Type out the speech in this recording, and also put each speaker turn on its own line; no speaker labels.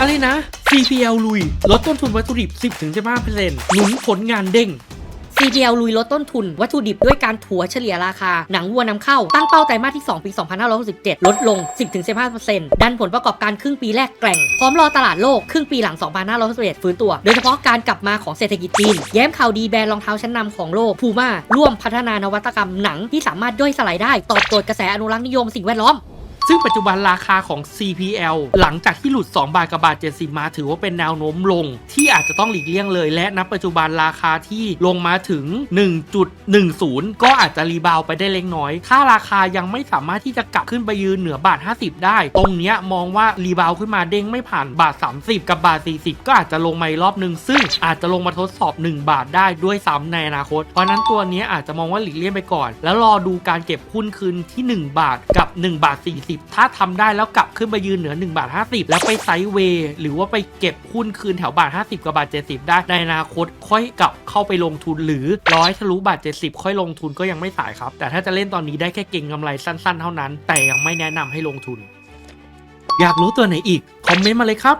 อะไรนะ CPL ลุย ลดต้นทุนวัตถุดิบ 10-15%หนุนผลงานเด้ง
CPL ลุยลดต้นทุน วัตถุดิบด้วยการถัวเฉลี่ยราคา หนังวัวนำเข้า ตั้งเป้าไตรมาสที่ 2 ปี 2567 ลดลง 10-15%ดันผลประกอบการครึ่งปีแรกแกร่ง พร้อมรอตลาดโลกครึ่งปีหลัง 2561ฟื้นตัว โดยเฉพาะการกลับมาของเศรษฐกิจจีน แย้มข่าวดีแบรนด์รองเท้าชั้นนำของโลกพูม่าร่วมพัฒนานวัตกรรมหนังที่สามารถย่อยสลายได้ตอบโจทย์กระแสอนุรักษ์นิยมสิ่งแวดล้อม
ซึ่งปัจจุบันราคาของ CPL หลังจากที่หลุด 2 บาทกับบาท 70 มาถือว่าเป็นแนวโน้มลง ที่อาจจะต้องหลีกเลี่ยงเลย และณปัจจุบันราคาที่ลงมาถึง 1.10 ก็อาจจะรีบาวไปได้เล็กน้อย ถ้าราคายังไม่สามารถที่จะกลับขึ้นไปยืนเหนือบาท 50 ได้ ตรงเนี้ยมองว่ารีบาวขึ้นมาเด้งไม่ผ่านบาท 30 กับบาท 40 ก็อาจจะลงมาอีกรอบหนึ่งซึ่งอาจจะลงมาทดสอบ 1 บาทได้ด้วยซ้ำในอนาคต เพราะนั้นตัวนี้อาจจะมองว่าหลีกเลี่ยงไปก่อน แล้วรอดูการเก็บหุ้นคืนที่ 1 บาทกับ 1 บาท 40ถ้าทำได้แล้วกลับขึ้นไปยืนเหนือ1บาท50 แล้วไปไซด์เวย์หรือว่าไปเก็บหุ้นคืนแถวบาท 50 กับบาท 70 ได้ในอนาคตค่อยกลับเข้าไปลงทุนหรือร้อยทะลุบาท 70 ค่อยลงทุนก็ยังไม่สายครับ แต่ถ้าจะเล่นตอนนี้ได้แค่เก่งกำไรสั้น ๆ เท่านั้น แต่ยังไม่แนะนำให้ลงทุน อยากรู้ตัวไหนอีกคอมเมนต์มาเลยครับ